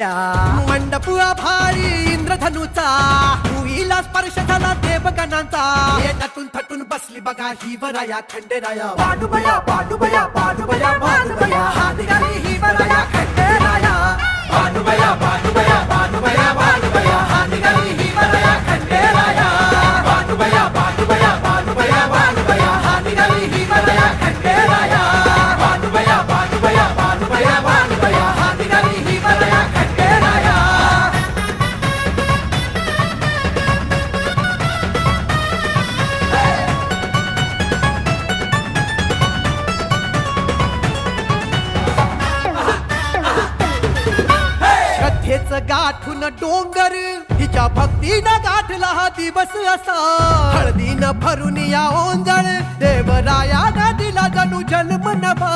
मंडपुआ भारी इंद्रधनुचा. भुईला स्पर्श झाला देवगणांचा. येतातून थटून बसली बघा ही वराया खंडेराया. बानुबया बानुबया बानुबया बानुबया गाठून डोंगर हिच्या भक्तीनं गाठला हा दिवस असा. हळदीनं भरून या ओंजळ देवरायानं दिला जणू जन्म नभा.